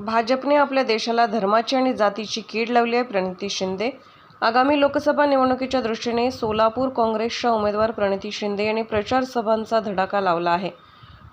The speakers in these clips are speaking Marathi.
भाजपने आपल्या देशाला धर्माची आणि जातीची कीड लावली आहे प्रणिती शिंदे. आगामी लोकसभा निवडणुकीच्या दृष्टीने सोलापूर काँग्रेसच्या उमेदवार प्रणिती शिंदे यांनी प्रचार सभांचा धडाका लावला आहे.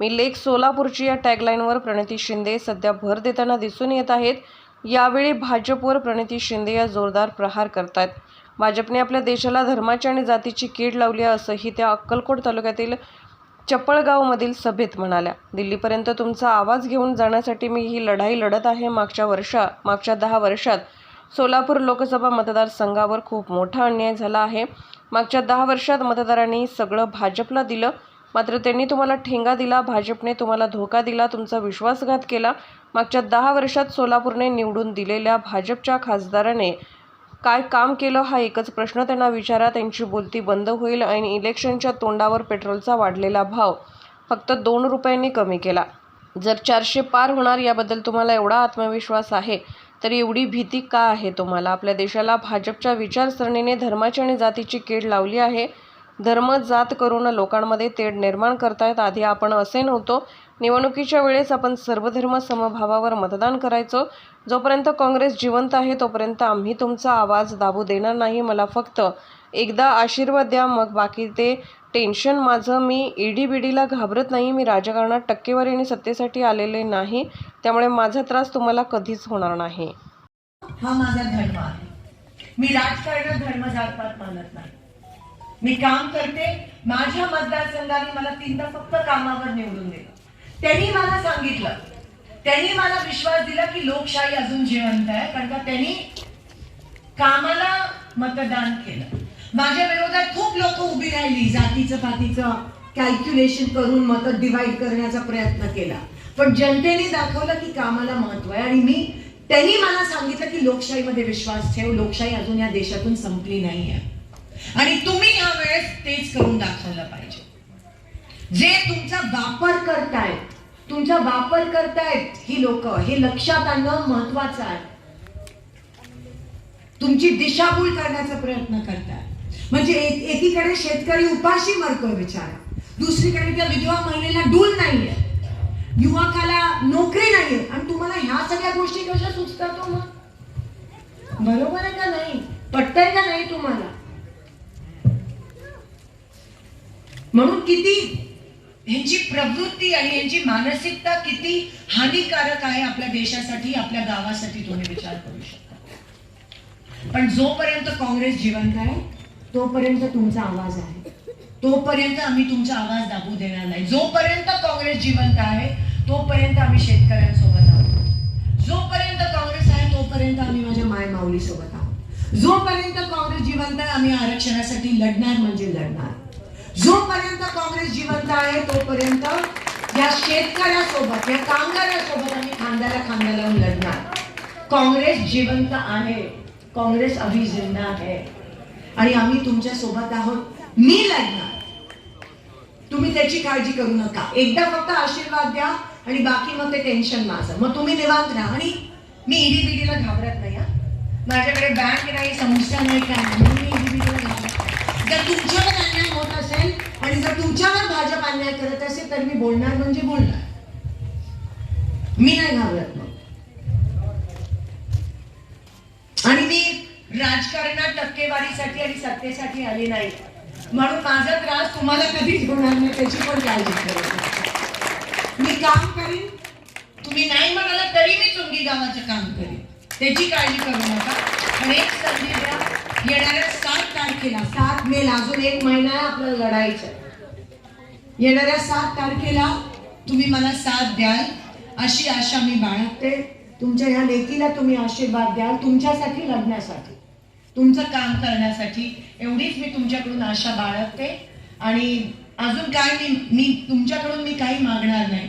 मी लेख सोलापूरची या टॅगलाईनवर प्रणिती शिंदे सध्या भर देताना दिसून येत आहेत. यावेळी भाजपवर प्रणिती शिंदे या जोरदार प्रहार करतायत. भाजपने आपल्या देशाला धर्माची आणि जातीची कीड लावली आहे असंही त्या अक्कलकोट तालुक्यातील चपळगावमधील सभेत म्हणाल्या दिल्लीपर्यंत तुमचा आवाज घेऊन जाण्यासाठी मी ही लढाई लढत आहे. मागच्या वर्षा मागच्या दहा वर्षात सोलापूर लोकसभा मतदारसंघावर खूप मोठा अन्याय झाला आहे. मागच्या दहा वर्षात मतदारांनी सगळं भाजपला दिलं. मात्र त्यांनी तुम्हाला ठेंगा दिला भाजपने तुम्हाला धोका दिला तुमचा विश्वासघात केला. मागच्या दहा वर्षात सोलापूरने निवडून दिलेल्या भाजपच्या खासदाराने काय काम केलं हा एकच प्रश्न त्यांना विचारा. त्यांची बोलती बंद होईल आणि इलेक्शनच्या तोंडावर पेट्रोलचा वाढलेला भाव फक्त दोन रुपयांनी कमी केला. जर चारशे पार होणार याबद्दल तुम्हाला एवढा आत्मविश्वास आहे तर एवढी भीती का आहे तुम्हाला? आपल्या देशाला भाजपच्या विचारसरणीने धर्माची आणि जातीची कीड लावली आहे. धर्म जात करून लोकांमध्ये तेढ निर्माण करतायत. आधी आपण असे नव्हतो निवडणुकीच्या वेळेस आपण सर्वधर्म समभावावर मतदान करायचो. जोपर्यंत काँग्रेस जिवंत आहे तोपर्यंत आम्ही तुमचा आवाज दाबू देणार नाही. मला फक्त एकदा आशीर्वाद द्या. मग बाकी ते टेन्शन माझं. मी ईडी बीडीला घाबरत नाही. मी राजकारणात टक्केवारी आणि सत्तेसाठी आलेले नाही. त्यामुळे माझा त्रास तुम्हाला कधीच होणार नाही. हा माझा धर्म आहे. मी राजकारणात धर्म जातपात मानत नाही. मी काम करते. माझ्या मतदारसंघाने मला तीनदा फक्त कामावर निवडून दिलं. त्यांनी मला सांगितलं. त्यांनी मला विश्वास दिला की लोकशाही अजून जिवंत आहे कारण का त्यांनी कामाला मतदान केलं. माझ्या विरोधात खूप लोक उभी राहिली जातीचं पातीचं कॅल्क्युलेशन करून मत डिवाइड करण्याचा प्रयत्न केला. पण जनतेने दाखवलं की कामाला महत्त्व आहे आणि मी त्यांनी मला सांगितलं की लोकशाहीमध्ये विश्वास ठेव लोकशाही अजून या देशातून संपली नाही आहे आणि तुम्ही या वेळेस तेच करून दाखवलं पाहिजे. जे तुमचा वापर करतायत तुमचा वापर करतायत ही लोक हे लक्षात आणणं महत्वाचं आहे. तुमची दिशाभूल करण्याचा प्रयत्न करतात म्हणजे एक- एकीकडे शेतकरी उपाशी मरतोय बिचारा. दुसरीकडे त्या विधवा महिलेला डूल नाहीये. युवकाला नोकरी नाहीये. आणि तुम्हाला ह्या सगळ्या गोष्टी कशा सुचतात हो मग? बरोबर आहे का नाही? पटतंय का नाही तुम्हाला? म्हणून किती यांची प्रवृत्ती आणि यांची मानसिकता किती हानिकारक आहे आपल्या देशासाठी आपल्या गावासाठी तुम्ही विचार करू शकता. पण जोपर्यंत काँग्रेस जिवंत आहे तोपर्यंत तुमचा आवाज आहे. तोपर्यंत आम्ही तुमचा आवाज दाबू देणार नाही. जोपर्यंत काँग्रेस जिवंत आहे तोपर्यंत आम्ही शेतकऱ्यांसोबत आहोत. जोपर्यंत काँग्रेस आहे तोपर्यंत आम्ही माझ्या माय माऊली सोबत आहोत. जोपर्यंत काँग्रेस जिवंत आहे आम्ही आरक्षणासाठी लढणार म्हणजे लढणार. जोपर्यंत काँग्रेस जिवंत आहे तोपर्यंत या शेतकऱ्यासोबत या कामगारासोबत आम्ही खांद्याला खांदा लावून लढणार. काँग्रेस जिवंत आहे. काँग्रेस अभी जिंदा आहे. आणि आम्ही तुमच्यासोबत आहोत. मी लढणार. तुम्ही त्याची काळजी करू नका. एकदा फक्त आशीर्वाद द्या आणि बाकी मग ते टेन्शन माझं. मग तुम्ही निवांत राहा. आणि मी ईडी बीडीला घाबरत नाही माझ्याकडे बँक नाही समस्या नाही काय मी ईडी बीडीला घाबरत नाही. जर तुमच्यावर अन्याय होत असेल आणि जर तुमच्यावर भाजप अन्याय करत असेल तर मी बोलणार म्हणजे बोलणार. मी नाही घाबरत मग. आणि मी राजकारणात टक्केवारीसाठी आणि सत्तेसाठी आली नाही. म्हणून माझा त्रास तुम्हाला कधीच होणार नाही त्याची पण काळजी करू. मी काम करीन. तुम्ही नाही म्हणाला तरी मी चुंगी गावाचं काम करीन. त्याची काळजी करू नका. पण एक संधी द्या. येणाऱ्या सात तारखेला सात मेला अजून एक महिना आपल्याला लढायचं. आहे. येणाऱ्या सात तारखेला तुम्ही मला साथ द्याल अशी आशा मी बाळगते. तुमच्या ह्या लेकीला तुम्ही आशीर्वाद द्याल तुमच्यासाठी लढण्यासाठी. तुमचं काम करण्यासाठी एवढीच मी तुमच्याकडून आशा बाळगते. आणि अजून काय मी मी तुमच्याकडून मी काही मागणार नाही.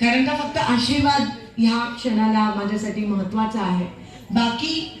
कारण का फक्त आशीर्वाद ह्या क्षणाला माझ्यासाठी महत्त्वाचा आहे. बाकी